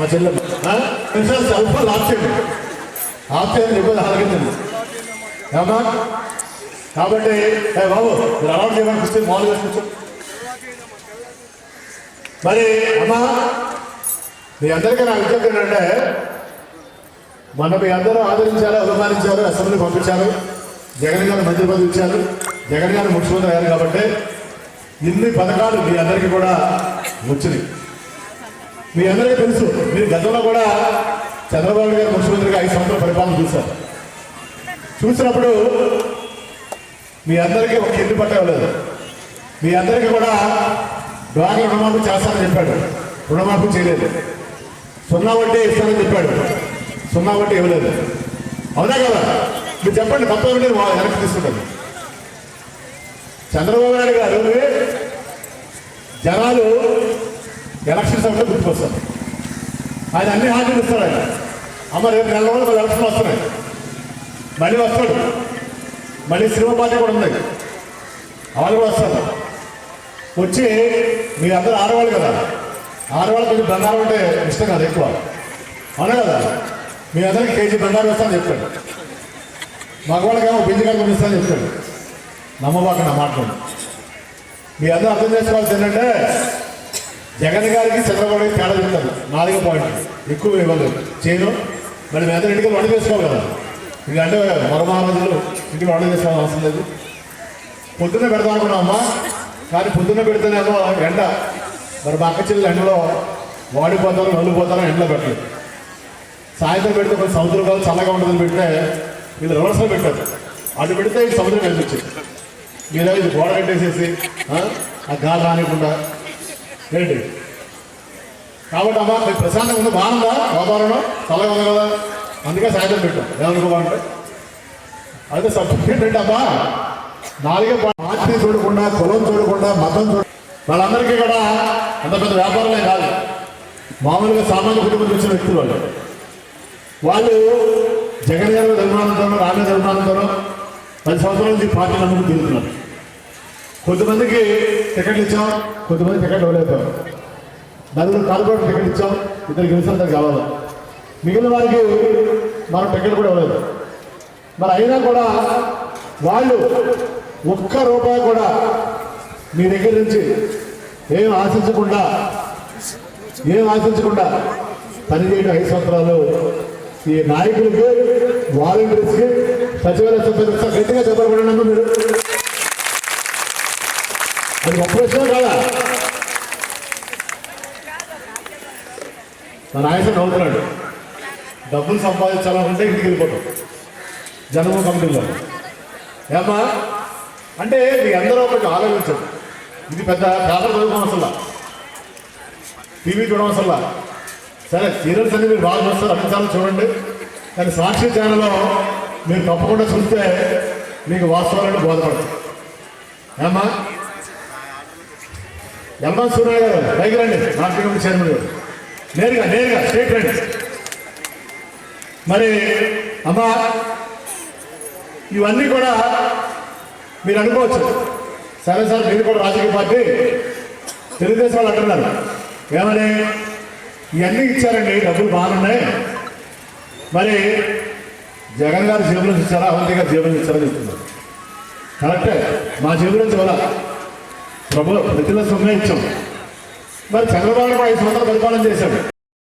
మా చెల్లెమ్మ ఆ? నిమిషాలు సెల్ ఫోన్ ఆఫ్ చేయండి ఆఫ్ ఇబ్బంది ఆలకించండి ఏమన్నా? కాబట్టి బాబు మీరు అలవాటు చేయమని కూర్చొని మామూలుగా కూర్చో. మరి అమ్మా మీ అందరికీ నా విజ్ఞప్తి ఏంటంటే మన మీ అందరూ ఆదరించారు అభిమానించారు అసెంబ్లీ పంపించారు. జగన్ గారు మంత్రి పదవి ఇచ్చారు. జగన్ గారు ముఖ్యమంత్రి అయ్యారు కాబట్టి ఇన్ని పథకాలు మీ అందరికీ కూడా వచ్చినాయి. మీ అందరికీ తెలుసు మీరు గతంలో కూడా చంద్రబాబు గారు ముఖ్యమంత్రిగా ఐదు సంవత్సరాల పరిపాలన చూశారు. చూసినప్పుడు మీ అందరికీ ఒక ఎన్ని పట్టలేదు మీ అందరికీ కూడా డ్వాక్రా రుణమాఫీ చేస్తానని చెప్పాడు. రుణమాఫీ చేయలేదు. సున్నా వడ్డీ ఇస్తానని చెప్పాడు. సున్నా వడ్డీ ఇవ్వలేదు. అవునా కదా? మీరు చెప్పండి తప్ప ఉంటే వెనక్కి తీసుకుంటాను. చంద్రబాబు నాయుడు గారు జనాలు ఎలక్షన్ సమయంలో గుర్తుకొస్తారు ఆయన అన్ని హామీలు ఇస్తాడు ఆయన. అమ్మ రేపు నెల రోజులు మళ్ళీ ఎలక్షన్ వస్తున్నాయి. మళ్ళీ వస్తాడు. మళ్ళీ సినిమా పార్టీ కూడా ఉంది. వాళ్ళు కూడా వస్తారు. వచ్చి మీ అందరు ఆడవాళ్ళు కదా. ఆడవాళ్ళు కొంచెం బంగారం అంటే ఇష్టం కాదు ఎక్కువ. అవునా కదా? మీ అందరికి కేజీ బంగారం ఇస్తాను చెప్పాడు. మగవాళ్ళకేమో బింది కనుక ఇస్తాను చెప్పాడు. నమ్మబాక నా మాట్లాడు మీ అందరూ అర్థం చేసుకోవాల్సి ఏంటంటే జగన్ గారికి చంద్రబాబు గారికి తేడా చెప్తారు. నాలుగో పాయింట్. ఎక్కువ ఇవ్వదు. చేయను. మరి మీ అందరూ ఇంటికి వంట చేసుకోవాలి కదా. ఇక అంటే మరమహారాజులు ఇంటికి వంట చేసుకోవాల్సిన అవసరం లేదు. పొద్దున్న పెడదాం అనుకున్నామమ్మా కానీ పొద్దున్న పెడితేనేమో ఎండ. మరి మా అక్క చెల్లెలు ఎండలో వాడిపోతారు నల్లిపోతారు ఎండలో పెట్టలేదు సాయంత్రం పెడితే కొంచెం సముద్రం కాదు చల్లగా ఉంటుందని పెడితే వీళ్ళు రివర్స్లో పెట్టారు. అటు పెడితే ఈ సముద్రం కనిపించింది మీద ఇది గోడ కట్టేసేసి ఆ, ఆ గాలి రానికుండా ఏంటి? కాబట్టి అమ్మా మీరు ప్రశాంతంగా ఉంది బాగుందా? వాతావరణం చల్లగా ఉంది కదా? అందుకే సాయంత్రం పెట్టాం. ఏమనుకోవాలంటే అయితే సబ్జెక్ట్ ఏంటంటే అమ్మా. నాలుగే పార్టీ చూడకుండా కులం చూడకుండా మతం చూడ వాళ్ళందరికీ కూడా అంత పెద్ద వ్యాపారమే కాదు. మామూలుగా సామాన్య కుటుంబం చూసిన వ్యక్తులు వాళ్ళు. వాళ్ళు జగన్ గారు మీద అభిమానంతోనో రామే పది సంవత్సరాల నుంచి పార్టీ నమ్ముకు తిరుగుతున్నారు. కొంతమందికి టికెట్లు ఇచ్చాం కొంతమంది టికెట్ ఇవ్వలేదు. నలుగురు కాలుకోట టికెట్ ఇచ్చాం ఇద్దరికి విమర్శలు కావాలి. మిగిలిన వారికి మనం టికెట్ కూడా ఇవ్వలేదు. మరి అయినా కూడా వాళ్ళు ఒక్క రూపాయి కూడా మీ దగ్గర నుంచి ఏం ఆశించకుండా ఏం ఆశించకుండా పనిచేయడం ఐదు సంవత్సరాలు ఈ నాయకులకి వాలంటీర్స్కి సచివాలయ సభ్యులకు గట్టిగా చెప్పబడినందుకు మీరు? అది గొప్ప విషయం కాదా మన ఆయన నవ్వుతున్నాడు. డబ్బులు సంపాదించాలనుకుంటే ఇంటికి వెళ్ళిపోతాం. జనము కంపెనీలో ఏమ్మా? అంటే మీ అందరూ ఒకటి ఆలోచించండి. ఇది పెద్ద పేపర్ చదువుకోవడం అసలు. టీవీ చూడడం అసలు. సరే సీరియల్స్ అన్ని మీరు బాగా చూస్తారు అన్ని చూడండి. కానీ సాక్షి ఛానల్లో మీరు తప్పకుండా చూస్తే మీకు వాస్తవాలను బోధపడతాయి. ఏమ్మా? ఎమ్మా సూర్య గారు పైకి రండి. రాష్ట్ర కమిటీ చైర్మన్ గారు. నేరుగా నేరుగా స్టేట్ రండి. మరి అమ్మా ఇవన్నీ కూడా మీరు అనుకోవచ్చు. సరే సార్ మీరు కూడా రాజకీయ పార్టీ తెలుగుదేశం వాళ్ళు అంటున్నారు. ఏమని? ఇవన్నీ ఇచ్చారండి డబ్బులు బాగున్నాయి. మరి జగన్ గారు జీవనం ఇచ్చారా? అవంతి గారు జేబులో ఇచ్చారని చెప్తున్నారు. కరెక్టే. మా జేబులో చూడాలి ప్రభు ప్రతిలో సొమ్మే ఇచ్చాం మరి చంద్రబాబు నాయుడు ఐదు సంవత్సరాలు పరిపాలన చేశాడు.